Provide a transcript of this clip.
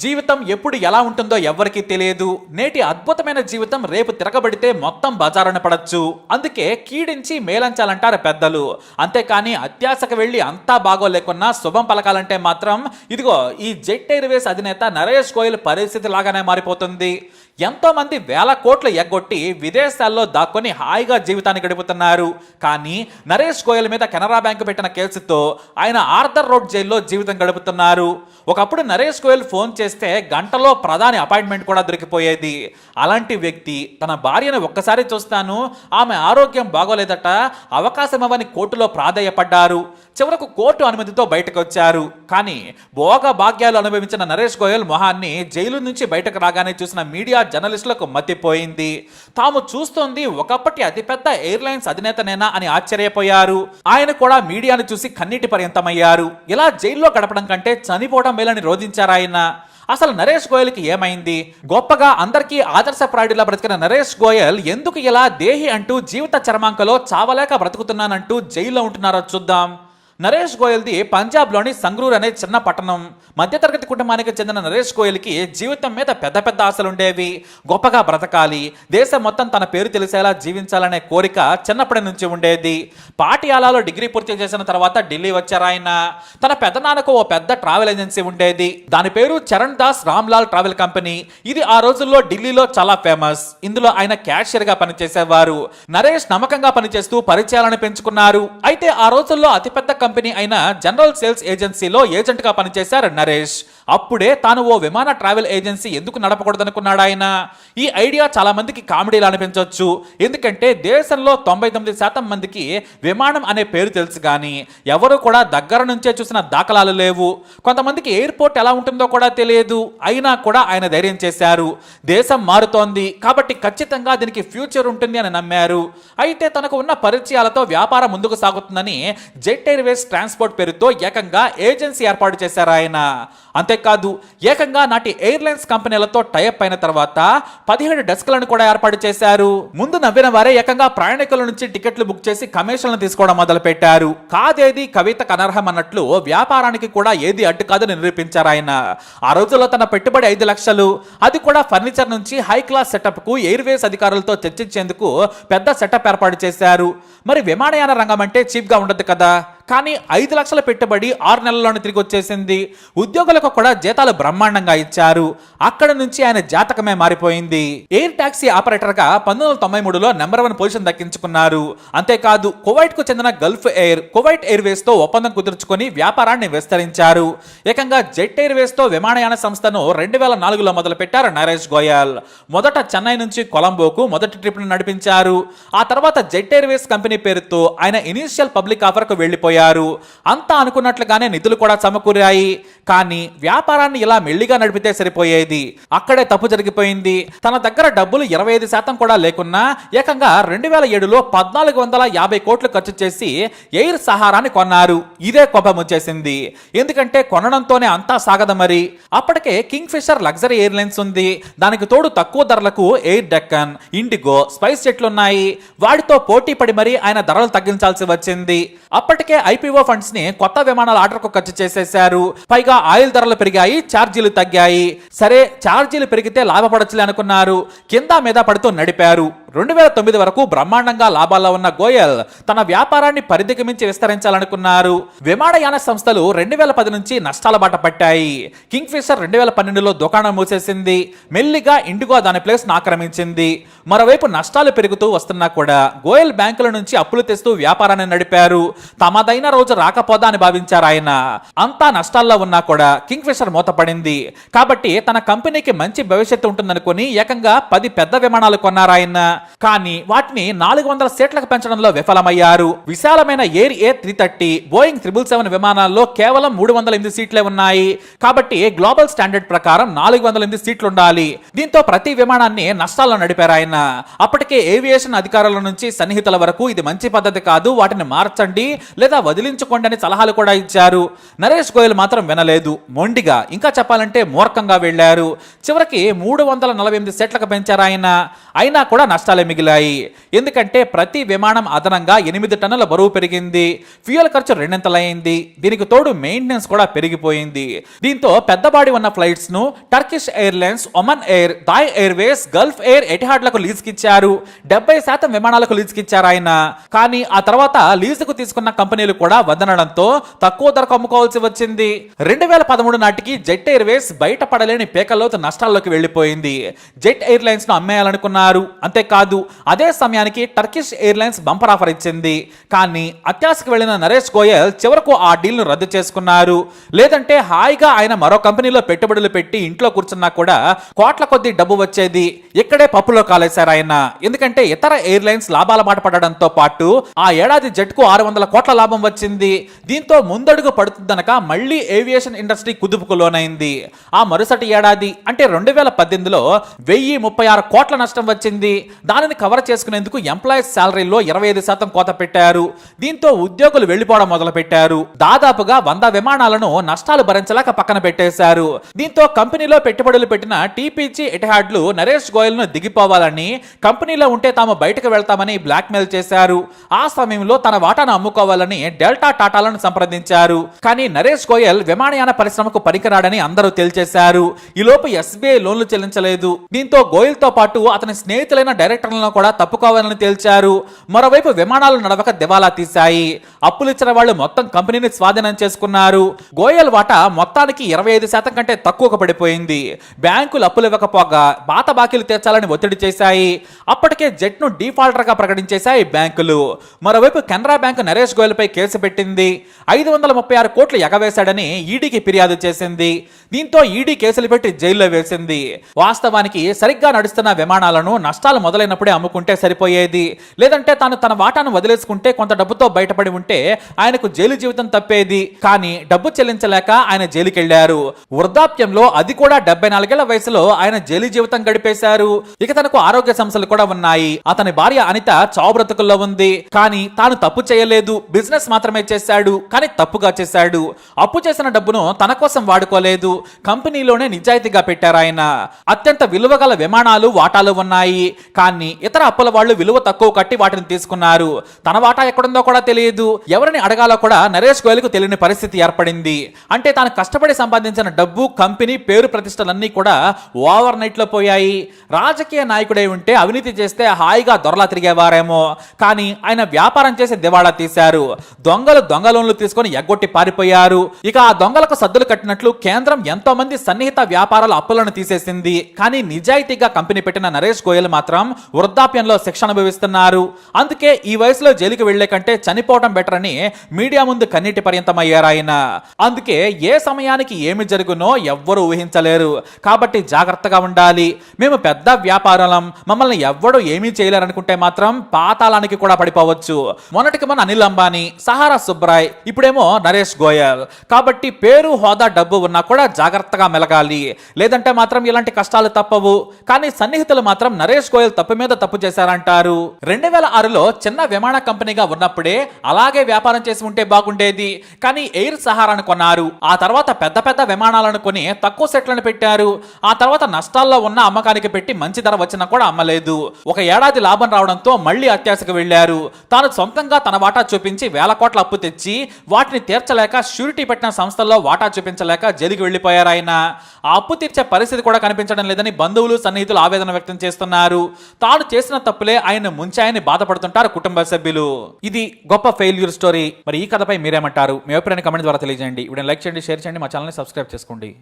జీవితం ఎప్పుడు ఎలా ఉంటుందో ఎవ్వరికీ తెలియదు. నేటి అద్భుతమైన జీవితం రేపు తిరగబడితే మొత్తం బజారున పడచ్చు. అందుకే కీడించి మేలంచాలంటారు పెద్దలు. అంతేకాని అత్యాశకు వెళ్ళి అంతా బాగోలేకున్నా శుభం పలకాలంటే మాత్రం ఇదిగో ఈ జెట్ ఎయిర్వేస్ అధినేత నరేష్ గోయల్ పరిస్థితి లాగానే మారిపోతుంది. ఎంతో మంది వేల కోట్లు ఎగ్గొట్టి విదేశాల్లో దాక్కొని హాయిగా జీవితాన్ని గడుపుతున్నారు. కానీ నరేష్ గోయల్ మీద కెనరా బ్యాంకు పెట్టిన కేసుతో ఆయన ఆర్థర్ రోడ్ జైల్లో జీవితం గడుపుతున్నారు. ఒకప్పుడు నరేష్ గోయల్ ఫోన్ చేస్తే గంటలో ప్రధాని అపాయింట్మెంట్ కూడా దొరికిపోయేది. అలాంటి వ్యక్తి తన భార్యను ఒక్కసారి చూస్తాను ఆమె ఆరోగ్యం బాగోలేదట అవకాశం ఇవ్వని కోర్టులో ప్రాధేయపడ్డారు. చివరకు కోర్టు అనుమతితో బయటకు వచ్చారు. కానీ భోగ భాగ్యాలు అనుభవించిన నరేష్ గోయల్ మొహాన్ని జైలు నుంచి బయటకు రాగానే చూసిన మీడియా జర్నలిస్టులకు మతిపోయింది. తాము చూస్తోంది ఒకప్పటి అతిపెద్ద ఎయిర్లైన్స్ అధినేతనేనా అని ఆశ్చర్యపోయారు. ఆయన కూడా మీడియాను చూసి కన్నీటి పర్యంతమయ్యారు. ఇలా జైల్లో గడపడం కంటే చనిపోవడం మేలని రోధించారాయన అసలు నరేష్ గోయల్కి ఏమైంది? గొప్పగా అందరికీ ఆదర్శప్రాయుడిలా బ్రతికిన నరేష్ గోయల్ ఎందుకు ఇలా దేహి అంటూ జీవిత చరమాంకలో చావలేక బ్రతుకుతున్నానంటూ జైల్లో ఉంటున్నారో చూద్దాం. నరేష్ గోయల్ది పంజాబ్లోని సంగ్రూర్ అనే చిన్న పట్టణం. మధ్యతరగతి కుటుంబానికి చెందిన నరేష్ గోయల్కి జీవితం మీద పెద్ద పెద్ద ఆశలు ఉండేవి గొప్పగా బ్రతకాలి. దేశం మొత్తం తన పేరు తెలిసేలా జీవించాలనే కోరిక చిన్నప్పటి నుంచి ఉండేది. పాటియాలాలో డిగ్రీ పూర్తి చేసిన తర్వాత ఢిల్లీ వచ్చారు ఆయన. తన పెద్దనాన్నకు ఓ పెద్ద ట్రావెల్ ఏజెన్సీ ఉండేది. దాని పేరు చరణ్ దాస్ రామ్లాల్ ట్రావెల్ కంపెనీ. ఇది ఆ రోజుల్లో ఢిల్లీలో చాలా ఫేమస్. ఇందులో ఆయన క్యాషియర్గా పనిచేసేవారు. నరేష్ నమ్మకంగా పనిచేస్తూ పరిచయాలను పెంచుకున్నారు. అయితే ఆ రోజుల్లో అతిపెద్ద కంపెనీ అయిన జనరల్ సేల్స్ ఏజెన్సీలో ఏజెంట్గా పనిచేశారు నరేష్. అప్పుడే తాను ఓ విమాన ట్రావెల్ ఏజెన్సీ ఎందుకు నడపకూడదనుకున్నాడు ఆయన? ఈ ఐడియా చాలామందికి కామెడీలు అనిపించవచ్చు ఎందుకంటే దేశంలో తొంభై తొమ్మిది శాతం మందికి విమానం అనే పేరు తెలుసు కానీ ఎవరు కూడా దగ్గర నుంచే చూసిన దాఖలాలు లేవు. కొంతమందికి ఎయిర్పోర్ట్ ఎలా ఉంటుందో కూడా తెలియదు. అయినా కూడా ఆయన ధైర్యం చేశారు. దేశం మారుతోంది. కాబట్టి ఖచ్చితంగా దీనికి ఫ్యూచర్ ఉంటుంది అని నమ్మారు. అయితే తనకు ఉన్న పరిచయాలతో వ్యాపారం ముందుకు సాగుతుందని జెట్ ఎయిర్వేస్ ట్రాన్స్పోర్ట్ పేరుతో ఏకంగా ఏజెన్సీ ఏర్పాటు చేశారు ఆయన. అంతేకాదు ఏకంగా నాటి ఎయిర్లైన్స్ కంపెనీలతో టైప్ అయిన తర్వాత పదిహేడు డెస్క్లను కూడా ఏర్పాటు చేశారు. ముందు నవ్విన వారే ఏకంగా ప్రయాణికుల నుంచి టికెట్లు బుక్ చేసి కమిషన్లు తీసుకోవడం మొదలు పెట్టారు కాదేది కవితకు అనర్హం అన్నట్లు వ్యాపారానికి కూడా ఏది అడ్డు కాదని నిరూపించారు ఆయన. ఆ రోజుల్లో తన పెట్టుబడి ఐదు లక్షలు. అది కూడా ఫర్నిచర్ నుంచి హై క్లాస్ సెటప్కు ఎయిర్వేస్ అధికారులతో చర్చించేందుకు పెద్ద సెటప్ ఏర్పాటు చేశారు. మరి విమానయాన రంగం అంటే చీప్గా ఉండదు కదా. కానీ ఐదు లక్షల పెట్టుబడి ఆరు నెలల్లోనే తిరిగి వచ్చేసింది. ఉద్యోగులకు కూడా జీతాలు బ్రహ్మాండంగా ఇచ్చారు. అక్కడ నుంచి ఆయన జాతకమే మారిపోయింది. ఎయిర్ టాక్సీ ఆపరేటర్గా పంతొమ్మిది వందల తొంభై మూడులో నెంబర్ వన్ పొజిషన్ దక్కించుకున్నారు. అంతేకాదు కువైట్కు చెందిన గల్ఫ్ ఎయిర్ కువైట్ ఎయిర్వేస్తో ఒప్పందం కుదుర్చుకొని వ్యాపారాన్ని విస్తరించారు. ఏకంగా జెట్ ఎయిర్వేస్తో విమానయాన సంస్థను రెండు వేల నాలుగులో మొదలు పెట్టారు నరేష్ గోయల్. మొదట చెన్నై నుంచి కొలంబోకు మొదటి ట్రిప్ను నడిపించారు. ఆ తర్వాత జెట్ ఎయిర్వేస్ కంపెనీ పేరుతో ఆయన ఇనీషియల్ పబ్లిక్ ఆఫర్కు వెళ్ళిపోయారు అంతా అనుకున్నట్లుగానే నిధులు కూడా సమకూరాయి. కానీ వ్యాపారాన్ని ఇలా మెల్లిగా నడిపితే సరిపోయేది. అక్కడే తప్పు జరిగిపోయింది. తన దగ్గర డబ్బులు ఇరవై ఐదు శాతం కూడా లేకున్నా ఏకంగా రెండు వేల ఏడులో పద్నాలుగు వందల యాభై కోట్లు ఖర్చు చేసి ఎయిర్ సహారాన్ని కొన్నారు. ఇదే కోపం వచ్చేసింది ఎందుకంటే కొనడంతోనే అంతా సాగదు మరి. అప్పటికే కింగ్ ఫిషర్ లగ్జరీ ఎయిర్లైన్స్ ఉంది. దానికి తోడు తక్కువ ధరలకు ఎయిర్ డెక్కన్ ఇండిగో స్పైస్ జెట్లు ఉన్నాయి. వాటితో పోటీ పడి మరీ ఆయన ధరలు తగ్గించాల్సి వచ్చింది. అప్పటికే ఐపీఓ ఫండ్స్ని కొత్త విమానాల ఆర్డర్కు ఖర్చు చేసేశారు. పైగా ఆయిల్ ధరలు పెరిగాయి ఛార్జీలు తగ్గాయి. సరే ఛార్జీలు పెరిగితే లాభపడచ్చులే అనుకున్నారు. కింద మీద పడుతూ నడిపారు. రెండు వేల తొమ్మిది వరకు బ్రహ్మాండంగా లాభాల్లో ఉన్న గోయల్ తన వ్యాపారాన్ని పరిధికి మించి విస్తరించాలనుకున్నారు. విమానయాన సంస్థలు రెండు వేల పది నుంచి నష్టాల బాట పట్టాయి. కింగ్ ఫిషర్ రెండు వేల పన్నెండులో దుకాణం మూసేసింది. మెల్లిగా ఇండిగో దాని ప్లేస్ ఆక్రమించింది. మరోవైపు నష్టాలు పెరుగుతూ వస్తున్నా కూడా గోయల్ బ్యాంకుల నుంచి అప్పులు తెస్తూ వ్యాపారాన్ని నడిపారు. తమదైన రోజు రాకపోదా అని భావించారు ఆయన. అంతా నష్టాల్లో ఉన్నా కూడా కింగ్ ఫిషర్ మూతపడింది. కాబట్టి తన కంపెనీకి మంచి భవిష్యత్తు ఉంటుందనుకుని ఏకంగా పది పెద్ద విమానాలు కొన్నారాయన కానీ వాటిని నాలుగు వందల సీట్లకు పెంచడంలో విఫలమయ్యారు. విశాలమైన air A three thirty Boeing triple seven విమానాల్లో కేవలం మూడు వందల ఎనిమిది సీట్లే ఉన్నాయి. కాబట్టి గ్లోబల్ స్టాండర్డ్ ప్రకారం నాలుగు వందల ఎనిమిది సీట్లు ఉండాలి దీంతో ప్రతి విమానాన్ని నష్టాల్లో నడిపారు ఆయన. అప్పటికే ఏవియేషన్ అధికారుల నుంచి సన్నిహితుల వరకు ఇది మంచి పద్ధతి కాదు వాటిని మార్చండి లేదా వదిలించుకోండి అని సలహాలు కూడా ఇచ్చారు. నరేష్ గోయల్ మాత్రం వినలేదు. మొండిగా ఇంకా చెప్పాలంటే మూర్ఖంగా వెళ్ళారు చివరికి మూడు వందల నలభై ఎనిమిది సెట్లకు పెంచారు ఆయన. అయినా కూడా నష్టాలు నష్టాలే మిగిలాయి. ఎందుకంటే ప్రతి విమానం అదనంగా ఎనిమిది టన్నుల బరువు పెరిగింది. ఫ్యూయల్ ఖర్చు రెండింతలైంది. దీనికి తోడు మెయింటెనెన్స్ కూడా పెరిగిపోయింది. దీంతో పెద్దబాడి ఉన్న ఫ్లైట్స్ను Turkish Airlines Oman Air Thai airways Gulf Air ఎటిహాడ్లకు లీజుకిచ్చారు. డెబ్బై శాతం విమానాలకు లీజుకిచ్చారు ఆయన. కానీ ఆ తర్వాత లీజుకు తీసుకున్న కంపెనీలు కూడా వదనడంతో తక్కువ ధరకు అమ్ముకోవాల్సి వచ్చింది. రెండు వేల పదమూడు నాటికి జెట్ ఎయిర్వేస్ బయటపడలేని పేకల్లోతు నష్టాల్లోకి వెళ్ళిపోయింది జెట్ ఎయిర్లైన్స్ను అమ్మేయాలనుకున్నారు. అంతేకాదు అదే సమయానికి టర్కిష్ ఎయిర్లైన్స్ బంపర్ ఆఫర్ ఇచ్చింది. కానీ అత్యాశకు వెళ్ళిన నరేష్ గోయల్ చివరకు ఆ డీల్ను రద్దు చేసుకున్నారు. లేదంటే హాయిగా ఆయన మరో కంపెనీలో పెట్టుబడులు పెట్టి ఇంట్లో కూర్చున్నా కూడా కోట్ల కొద్ది డబ్బు వచ్చేది. ఇక్కడే పప్పులో కాలేశారు ఆయన. ఎందుకంటే ఇతర ఎయిర్లైన్స్ లాభాల బాట పడడంతో పాటు ఆ ఏడాది జట్కు ఆరు వందల కోట్ల లాభం వచ్చింది. దీంతో ముందడుగు పడుతుందనక మళ్ళీ ఏవియేషన్ ఇండస్ట్రీ కుదుపుకు లోనైంది. ఆ మరుసటి ఏడాది అంటే రెండు వేల పద్దెనిమిదిలో వెయ్యి ముప్పై ఆరు కోట్ల నష్టం వచ్చింది. దానిని కవర్ చేసుకునేందుకు ఎంప్లాయీస్ శాలరీలో ఇరవై ఐదు శాతం కోత పెట్టారు. దీంతో ఉద్యోగులు వెళ్ళిపోవడం మొదలు పెట్టారు దాదాపుగా వంద విమానాలను నష్టాలు భరించలేక పక్కన పెట్టేశారు. దీంతో కంపెనీలో పెట్టుబడులు పెట్టిన టీపీజీ ఎటిహాడ్లు నరేష్ గోయల్ను దిగిపోవాలని కంపెనీలో ఉంటే తాము బయటకు వెళ్తామని బ్లాక్మెయిల్ చేశారు. ఆ సమయంలో తన వాటాను అమ్ముకోవాలని డెల్టా టాటాలను సంప్రదించారు. కానీ నరేష్ గోయల్ విమానయాన పరిశ్రమకు పనికిరాడని అందరూ తేల్చేశారు. ఈలోపు ఎస్బీఐ లోన్లు చెల్లించలేదు. దీంతో గోయల్తో పాటు అతని స్నేహితులైన డైరెక్టర్లను కూడా తప్పుకోవాలని తేల్చారు. మరోవైపు విమానాలు నడవక దివాలా తీశాయి. అప్పులిచ్చిన వాళ్ళు మొత్తం కంపెనీని స్వాధీనం చేసుకున్నారు. గోయల్ వాటా మొత్తానికి ఇరవై ఐదు శాతం కంటే తక్కువకు పడిపోయింది. బ్యాంకులు అప్పులు ఇవ్వకపోగా పాత బాకీలు తీర్చాలని ఒత్తిడి చేశాయి. అప్పటికే జెట్ను డిఫాల్టర్గా ప్రకటించేశాయి బ్యాంకులు. మరోవైపు కెనరా బ్యాంకు నరేష్ గోయల్ పై కేసు పెట్టింది. ఐదు వందల ముప్పై ఆరు కోట్లు ఎగవేశాడని ఈడీకి ఫిర్యాదు చేసింది. దీంతో ఈడీ కేసులు పెట్టి జైల్లో వేసింది. వాస్తవానికి సరిగ్గా నడుస్తున్న విమానాలను నష్టాలు మొదలైనప్పుడే అమ్ముకుంటే సరిపోయేది. లేదంటే తాను తన వాటాను వదిలేసుకుంటే కొంత డబ్బుతో బయటపడి ఉంటే ఆయనకు జైలు జీవితం తప్పేది. కానీ డబ్బు చెల్లించలేక ఆయన జైలుకెళ్ళారు వృద్ధాప్యంలో అది కూడా డెబ్బై నాలుగేళ్ళ వయసులో ఆయన జైలు జీవితం గడిపేశారు. ఇక తనకు ఆరోగ్య సమస్యలు కూడా ఉన్నాయి. అతని భార్య అనిత చావు బ్రతుకుల్లో ఉంది. కానీ తాను తప్పు చేయలేదు. బిజినెస్ మాత్రమే చేశాడు. కానీ తప్పుగా చేశాడు. అప్పు చేసిన డబ్బును తన కోసం వాడుకోలేదు. కంపెనీలోనే నిజాయితీగా పెట్టారు ఆయన అత్యంత విలువగల విమానాలు వాటాలు ఉన్నాయి. కానీ ఇతర అప్పుల వాళ్ళు విలువ తక్కువ కట్టి వాటిని తీసుకున్నారు. తన వాటా ఎక్కడుందో కూడా తెలియదు. ఎవరిని అడగాలో కూడా నరేష్ గోయల్కు తెలియని పరిస్థితి ఏర్పడింది. అంటే తాను కష్టపడి సంపాదించిన డబ్బు కంపెనీ పేరు ప్రతిష్టలన్నీ కూడా ఓవర్ నైట్లో పోయాయి. రాజకీయ నాయకుడై ఉంటే అవినీతి చేస్తే హాయిగా దొరలా తిరిగేవారేమో. కానీ ఆయన వ్యాపారం చేసి దివాళా తీశారు. దొంగలు దొంగ లోన్లు తీసుకొని ఎగ్గొట్టి పారిపోయారు. ఇక ఆ దొంగలకు సద్దులు కట్టినట్లు కేంద్రం ఎంతో మంది సన్నిహిత వ్యాపారాల అప్పులను తీసేసింది. కానీ నిజాయితీగా కంపెనీ పెట్టిన నరేష్ గోయల్ మాత్రం వృద్ధాప్యంలో శిక్ష అనుభవిస్తున్నారు. అందుకే ఈ వయసులో జైలుకి వెళ్ళే కంటే చనిపోవడం బెటర్ అని మీడియా ముందు కన్నీటి పర్యంతం అయ్యారు ఆయన. అందుకే ఏ సమయానికి ఏమి జరుగునో ఎవ్వరూ ఊహించలేరు. కాబట్టి జాగ్రత్తగా ఉండాలి. మేము పెద్ద వ్యాపారం మమ్మల్ని ఎవ్వడు ఏమీ చేయలేరనుకుంటే మాత్రం పాతాళానికి కూడా పడిపోవచ్చు. మొన్నటికి మన అనిల్ అంబానీ సహారా సుబ్రాయ్ ఇప్పుడేమో నరేష్ గోయల్. కాబట్టి పేరు హోదా డబ్బు ఉన్నా కూడా జాగ్రత్తగా మెలగాలి. లేదంటే మాత్రం ఇలాంటి కష్టాలు తప్పవు. కానీ సన్నిహితులు మాత్రం నరేష్ గోయల్ తప్పు మీద తప్పు చేశారంటారు. రెండు వేల ఆరులో చిన్న విమాన కంపెనీగా ఉన్నప్పుడే అలాగే వ్యాపారం చేసి ఉంటే బాగుండేది. కానీ ఎయిర్ సహారాను కొన్నారు. ఆ తర్వాత పెద్ద పెద్ద విమానాలను కొని తక్కువ సెట్లను పెట్టారు. ఆ తర్వాత నష్టాల్లో ఉన్న అమ్మకానికి పెట్టి మంచి ధర వచ్చినా కూడా అమ్మలేదు. ఒక ఏడాది లాభం రావడంతో మళ్ళీ అత్యాశకు వెళ్ళారు తాను సొంతంగా తన వాటా చూపించి వేల కోట్ల అప్పు తెచ్చి వాటిని తీర్చలేక షూరిటీ పెట్టిన సంస్థల్లో వాటా చూపించలేక జైలుకి వెళ్ళిపోయారు ఆయన. ఆ అప్పు తీర్చే పరిస్థితి కూడా కనిపించడం లేదని బంధువులు సన్నిహితులు ఆవేదన వ్యక్తం చేస్తున్నారు. తాను చేసిన తప్పులే ఆయన ముంచాయని బాధపడుతుంటారు కుటుంబ సభ్యులు. ఇది గొప్ప ఫెయిల్యూర్ స్టోరీ మరి ఈ కథపై మీరేమంటారు? మీ అభిప్రాయాన్ని కమెంట్ ద్వారా తెలియజేయండి. వీడియో లైక్ చేయండి షేర్ చేయండి మా ఛానల్ని సబ్స్క్రైబ్ చేసుకోండి.